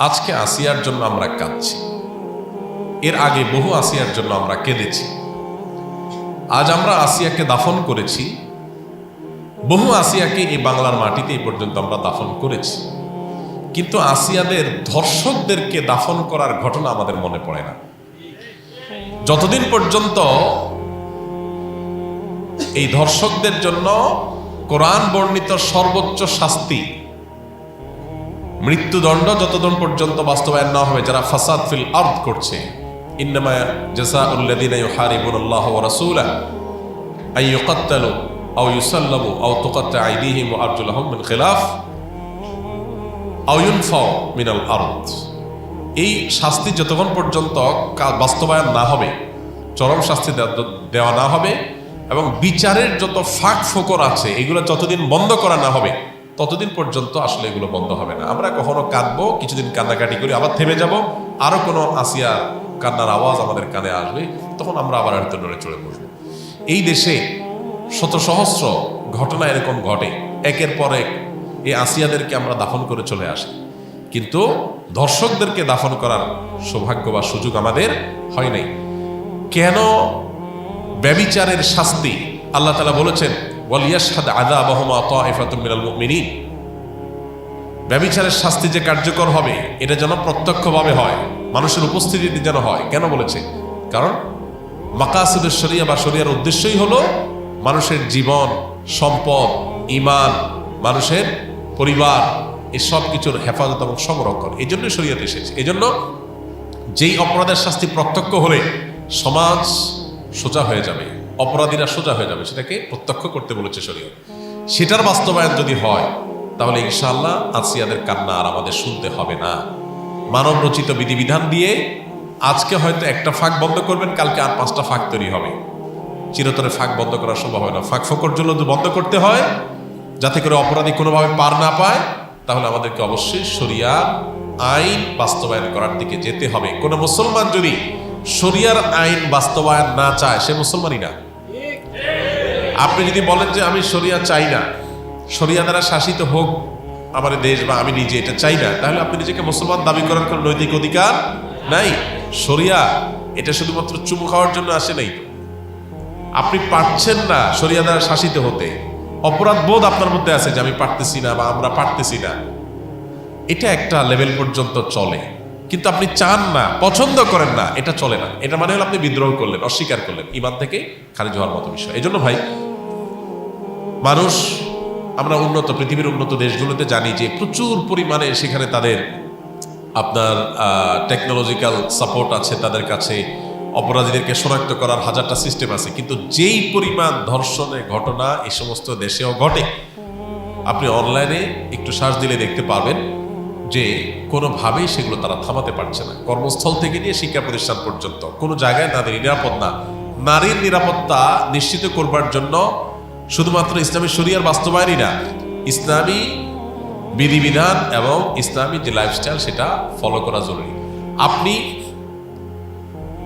আজকে আসিয়ার জন্য আমরা কাঁদছি। এর আগে বহু আসিয়ার জন্য আমরা কেঁদেছি। আজ আমরা আসিয়াকে দাফন করেছি। বহু আসিয়াকে এই বাংলার মাটিতে এই পর্যন্ত আমরা দাফন করেছি। কিন্তু আসিয়াদের ধর্ষকদেরকে দাফন করার ঘটনা আমাদের মনে পড়ে না। যতদিন পর্যন্ত এই ধর্ষকদের জন্য কোরআন বর্ণিত সর্বোচ্চ শাস্তি মৃত্যুদণ্ড যতদিন পর্যন্ত বাস্তবায়ন না হবে, যারা ফাসাদ ফিল আর্দ করছে, ইন্নামা ইউহারিবুনাল্লাহ ওয়া রাসূলাহু, আন ইউকাত্তালু আও ইউসাল্লামু আও তুকাত্তা আইদিহিম আরজুলুহুম মিন খিলাফ ইউনফাউ মিনাল আরদ। এই শাস্তি যতক্ষণ পর্যন্ত বাস্তবায়ন না হবে, চরম শাস্তি দেওয়া না হবে এবং বিচারের যত ফাঁক ফোকর আছে, এগুলো যতদিন বন্ধ করা না হবে ততদিন পর্যন্ত আসলে এগুলো বন্ধ হবে না। আমরা কখনো কাঁদবো, কিছুদিন কান্নাকাটি করি, আবার থেমে যাব। আরও কোনো আসিয়া কান্নার আওয়াজ আমাদের কানে আসবে, তখন আমরা আবার হয়তো নড়ে চড়ে বসবো। এই দেশে শত সহস্র ঘটনা এরকম ঘটে। একের পর এক এই আসিয়াদেরকে আমরা দাফন করে চলে আসি। কিন্তু দর্শকদেরকে দাফন করার সৌভাগ্য বা সুযোগ আমাদের হয় নাই। কেন ব্যবিচারের শাস্তি আল্লাহ তালা বলেছেন ওয়ালিয়াশহাদ আযাবাহুমা তাইফাতুম মিনাল মুমিনিন। ব্যবিচারের শাস্তি যে কার্যকর হবে, এটা যেন প্রত্যক্ষভাবে হয়, মানুষের উপস্থিতিতে যেন হয়। কেন বলেছে? কারণ মাকাসুদের শরিয়া বা শরিয়ার উদ্দেশ্যই হলো মানুষের জীবন, সম্পদ ইমান মানুষের পরিবার, এই সব কিছুর হেফাজত এবং সংরক্ষণ। এই জন্যই শরিয়াতে এসেছে। এই জন্য যেই অপরাধের শাস্তি প্রত্যক্ষ হলে সমাজ সোজা হয়ে যাবে। অপরাধীরা সোজা হয়ে যাবে, সেটাকে প্রত্যক্ষ করতে বলেছে শরীয়ত। সেটার বাস্তবায়ন যদি হয়, তাহলে ইনশাল্লাহ আসিয়াদের কান্না আর আমাদের শুনতে হবে না। মানব রচিত বিধিবিধান দিয়ে আজকে হয়তো একটা ফাঁক বন্ধ করবেন, কালকে আর পাঁচটা ফাঁক তৈরি হবে। চিরতরে ফাঁক বন্ধ করা সম্ভব হয় না। ফাঁক ফোকর জন্য বন্ধ করতে হয়, যাতে করে অপরাধী কোনোভাবে পার না পায়, তাহলে আমাদেরকে অবশ্যই শরিয়া আইন বাস্তবায়ন করার দিকে যেতে হবে। কোনো মুসলমান যদি শরিয়ার আইন বাস্তবায়ন না চায়, সে মুসলমানই না। আপনি যদি বলেন যে আমি শরিয়া চাই না, শরিয়া দ্বারা শাসিত হোক আমার দেশ বা আমি নিজে এটা চাই না, তাহলে আপনি নিজেকে মুসলমান দাবি করার কোনো নৈতিক অধিকার নাই। শরিয়া এটা শুধুমাত্র চুমু খাওয়ার জন্য আসে নাই। আপনি পারছেন না শরিয়া দ্বারা শাসিত হতে। অপরাধ বোধ আপনার মধ্যে আছে যে আমি পারতেছি না বা আমরা পারতেছি না। এটা একটা লেভেল পর্যন্ত চলে। কিন্তু আপনি চান না, পছন্দ করেন না, এটা চলে না। এটা মানে হলো আপনি বিদ্রোহ করলেন, অস্বীকার করলেন ইমান থেকে খারিজ হওয়ার মতো বিষয়। এই জন্য ভাই মানুষ, আমরা উন্নত, পৃথিবীর উন্নত দেশগুলোতে জানি যে প্রচুর পরিমাণে সেখানে তাদের আপনার টেকনোলজিক্যাল সাপোর্ট আছে তাদের কাছে, অপরাধীদেরকে শনাক্ত করার হাজারটা সিস্টেম আছে। কিন্তু যেই পরিমাণ ধর্ষণের ঘটনা এই সমস্ত দেশেও ঘটে, আপনি অনলাইনে একটু শ্বাস দিলে দেখতে পাবেন যে কোনোভাবেই সেগুলো তারা থামাতে পারছে না। কর্মস্থল থেকে নিয়ে শিক্ষা প্রতিষ্ঠান পর্যন্ত। কোনো জায়গায় তাদের নিরাপদ না। নারীর নিরাপত্তা নিশ্চিত করবার জন্য শুধুমাত্র ইসলামী শরিয়ার বাস্তবায়নই না, ইসলামী বিধিবিধান এবং ইসলামী যে লাইফস্টাইল সেটা ফলো করা জরুরি। আপনি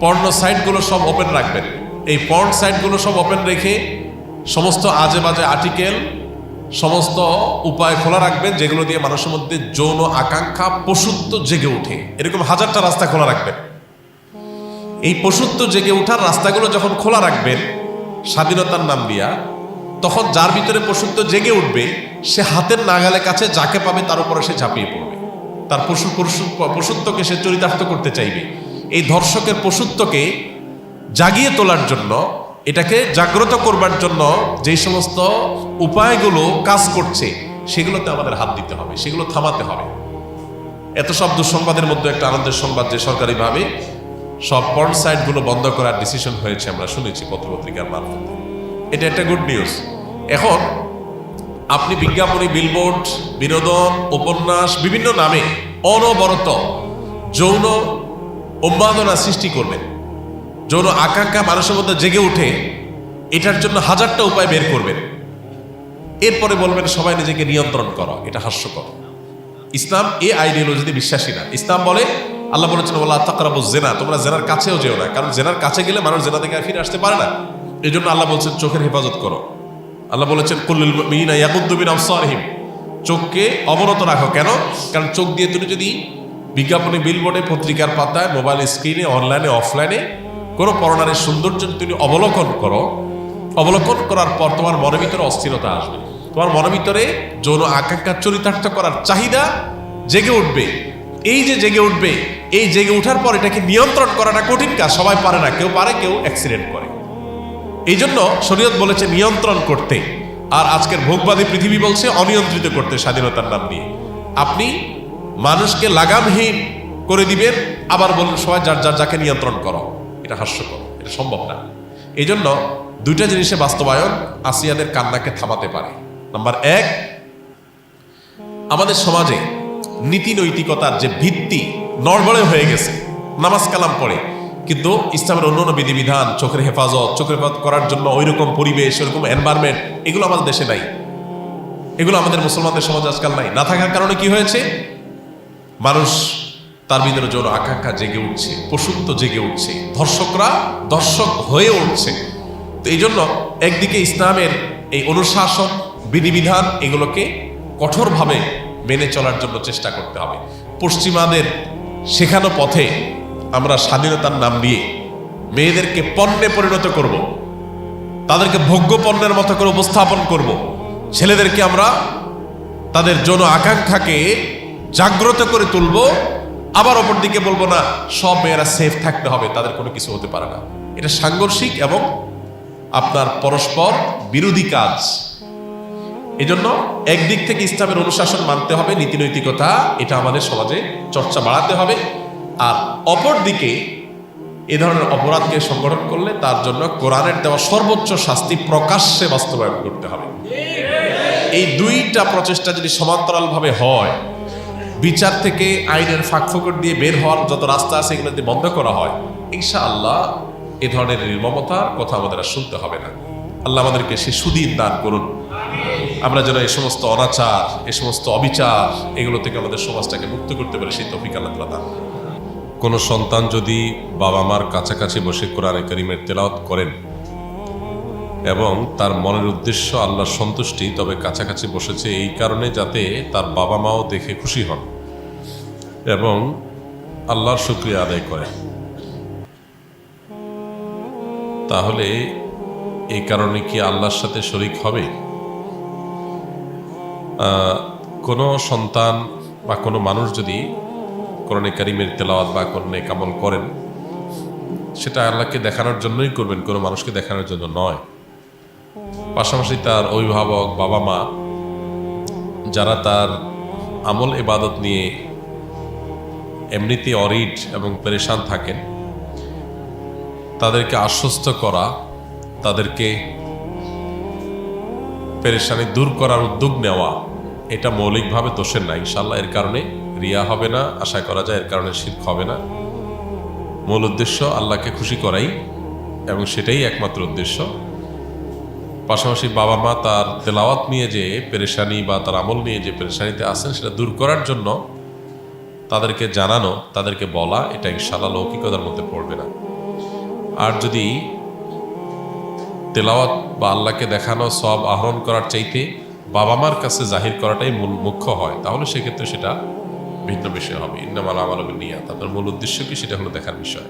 পর্ণ সাইটগুলো সব ওপেন রাখবেন। এই পর্ন সাইটগুলো সব ওপেন রেখে সমস্ত আজে বাজে আর্টিকেল সমস্ত উপায় খোলা রাখবেন, যেগুলো দিয়ে মানুষের মধ্যে যৌন আকাঙ্ক্ষা পশুত্ব জেগে ওঠে। এরকম হাজারটা রাস্তা খোলা রাখবেন। এই পশুত্ব জেগে ওঠার রাস্তাগুলো যখন খোলা রাখবেন, স্বাধীনতার নাম দিয়া তখন যার ভিতরে পশুত্ব জেগে উঠবে, সে হাতের নাগালে কাছে যাকে পাবে তার উপরে সে ঝাঁপিয়ে পড়বে। তার পশু পশু পশুত্বকে সে চরিতার্থ করতে চাইবে। এই ধর্ষকের পশুত্বকে জাগিয়ে তোলার জন্য, এটাকে জাগ্রত করবার জন্য যেই সমস্ত উপায়গুলো কাজ করছে, সেগুলোতে আমাদের হাত দিতে হবে, সেগুলো থামাতে হবে। এত সব দুঃসংবাদের মধ্যে একটা আনন্দের সংবাদ যে সরকারিভাবে সব পর্ন সাইটগুলো বন্ধ করার ডিসিশন হয়েছে, আমরা শুনেছি পত্রপত্রিকার মারফতে এটা একটা গুড নিউজ এখন আপনি বিজ্ঞাপনী বিলবোর্ড বিনোদন, উপন্যাস, বিভিন্ন নামে অনবরত যৌন উন্মাদনা সৃষ্টি করবেন। যৌন আকাঙ্ক্ষা মানুষের মধ্যে জেগে উঠে এটার জন্য হাজারটা উপায় বের করবেন। এরপরে বলবেন, সবাই নিজেকে নিয়ন্ত্রণ করো, এটা হাস্যকর। ইসলাম এ আইডিওলজিতে বিশ্বাসী না। ইসলাম বলে, আল্লাহ বলেছেন বলা তাকরাবু জেনা তোমরা জেনার কাছেও যেও না, কারণ জেনার কাছে গেলে মানুষ জেনা থেকে ফিরে আসতে পারে না। এই জন্য আল্লাহ বলছেন, চোখের হেফাজত করো। আল্লাহ বলেছেন কুল্লুল মিনা ইয়াকুদ্দুবিন আফসারহিম চোখকে অবনত রাখো। কেন? কারণ চোখ দিয়ে তুমি যদি বিজ্ঞাপনে, বিলবোর্ডে, পত্রিকার পাতায়, মোবাইল, স্ক্রিনে, অনলাইনে, অফলাইনে কোনো পরনারীর সৌন্দর্য তুমি অবলোকন করো, অবলোকন করার পর তোমার মনের ভিতরে অস্থিরতা আসবে। তোমার মনের ভিতরে যৌন আকাঙ্ক্ষা চরিতার্থ করার চাহিদা জেগে উঠবে। এই যে জেগে উঠবে, এই জেগে ওঠার পর এটাকে নিয়ন্ত্রণ করাটা কঠিন কাজ। সবাই পারে না। কেউ পারে, কেউ অ্যাক্সিডেন্ট করে। এই জন্য শরীয়ত বলেছে নিয়ন্ত্রণ করতে। আর আজকের ভোগবাদী পৃথিবী বলছে অনিয়ন্ত্রিত করতে স্বাধীনতার নাম নিয়ে। আপনি মানুষকে লাগামহীন করে দিবেন, আবার বলুন সবাই যার যার যাকে নিয়ন্ত্রণ করো। এটা হাস্যকর, এটা সম্ভব না। এই জন্য দুইটা জিনিসে বাস্তবায়ন আসিয়াদের কান্নাকে থামাতে পারে। নাম্বার এক, আমাদের সমাজে নীতি নৈতিকতার যে ভিত্তি নড়বড়ে হয়ে গেছে, নামাজ কালাম পড়ে কিন্তু ইসলামের অন্য অন্য বিধিবিধান, চোখের হেফাজত চোখের হেফাজত করার জন্য ওইরকম পরিবেশ, ওইরকম এনভায়রনমেন্ট এগুলো আমাদের দেশে নাই। এগুলো আমাদের মুসলমানদের সমাজ আজকাল নাই। না থাকার কারণে কি হয়েছে? মানুষ তার ভিতরে যৌন আকাঙ্ক্ষা জেগে উঠছে, পশুত্ব জেগে উঠছে, ধর্ষকরা দর্শক হয়ে উঠছে। তো এই জন্য একদিকে ইসলামের এই অনুশাসন, বিধিবিধান এগুলোকে কঠোরভাবে মেনে চলার জন্য চেষ্টা করতে হবে। পশ্চিমাদের শেখানো পথে আমরা স্বাধীনতার নাম দিয়ে মেয়েদেরকে পণ্যে পরিণত করব। তাদেরকে ভোগ্য পণ্যের মতো করে উপস্থাপন করব। ছেলেদেরকে আমরা তাদের যৌন আকাঙ্ক্ষাকে জাগ্রত করে তুলব আবার অপর দিকে বলব না, সব মেয়েরা সেফ থাকতে হবে, তাদের কোনো কিছু হতে পারে না এটা সাংঘর্ষিক এবং আপনার পরস্পর বিরোধী কাজ এজন্য একদিক থেকে ইসলামের অনুশাসন মানতে হবে নীতি নৈতিকতা এটা আমাদের সমাজে চর্চা বাড়াতে হবে আর অপর দিকে এ ধরনের অপরাধকে সংগঠন করলে তার জন্য কোরআনের দেওয়া সর্বোচ্চ শাস্তি প্রকাশ্যে বাস্তবায়ন করতে হবে। এই দুইটা প্রচেষ্টা যদি সমান্তরালভাবে হয়, বিচার থেকে আইনের ফাঁকফোকর দিয়ে বের হওয়ার যত রাস্তা আছে এগুলো যদি বন্ধ করা হয়, ইনশাআল্লাহ এ ধরনের নির্মমতার কথা আমাদের আর শুনতে হবে না। আল্লাহ আমাদেরকে সে সুদিন দান করুন। আমরা যেন এই সমস্ত অনাচার, এ সমস্ত অবিচার এগুলো থেকে আমাদের সমাজটাকে মুক্ত করতে পারি, সেই তফিক আল্লাহ দান। কোনো সন্তান যদি বাবা মার কাছাকাছি বসে কোরআনে করিমের তেলাওয়াত করেন এবং তার মনের উদ্দেশ্য আল্লাহর সন্তুষ্টি, তবে কাছাকাছি বসেছে এই কারণে যাতে তার বাবা মাও দেখে খুশি হন এবং আল্লাহর শুক্রিয়া আদায় করে তাহলে এই কারণে কি আল্লাহর সাথে শরিক হবে? কোনো সন্তান বা কোনো মানুষ যদি কোরআনে কারিমের তেলাওয়াত বা কোরআনে কামল করেন, সেটা আল্লাহকে দেখানোর জন্যই করবেন, কোনো মানুষকে দেখানোর জন্য নয়। পাশাপাশি তার অভিভাবক বাবা মা, যারা তার আমল ইবাদত নিয়ে এমনিতে অরিড এবং পরেশান থাকেন, তাদেরকে আশ্বস্ত করা, তাদেরকে পেরেশানি দূর করার উদ্যোগ নেওয়া, এটা মৌলিকভাবে দোষের না ইনশাল্লাহ এর কারণে রিয়া হবে না, আশা করা যায় এর কারণে শির্ক হবে না। মূল উদ্দেশ্য আল্লাহকে খুশি করাই, এবং সেটাই একমাত্র উদ্দেশ্য। পাশাপাশি বাবা মা তার তেলাওয়াত নিয়ে যে পেরেশানি বা তার আমল নিয়ে যে পেরেশানিতে আসেন সেটা দূর করার জন্য তাদেরকে জানানো, তাদেরকে বলা, এটা ইনশাল্লাহ লৌকিকতার মধ্যে পড়বে না। আর যদি তেলাওয়াত বা আল্লাহকে দেখানো সব আহরণ করার চাইতে বাবা মার কাছে জাহির করাটাই মূল মুখ্য হয়, তাহলে সেক্ষেত্রে সেটা ভিন্ন বিষয় হবে। ইন্নামাল আমার নিয়াত। তাদের মূল উদ্দেশ্য কি? সেটা হলো দেখার বিষয়।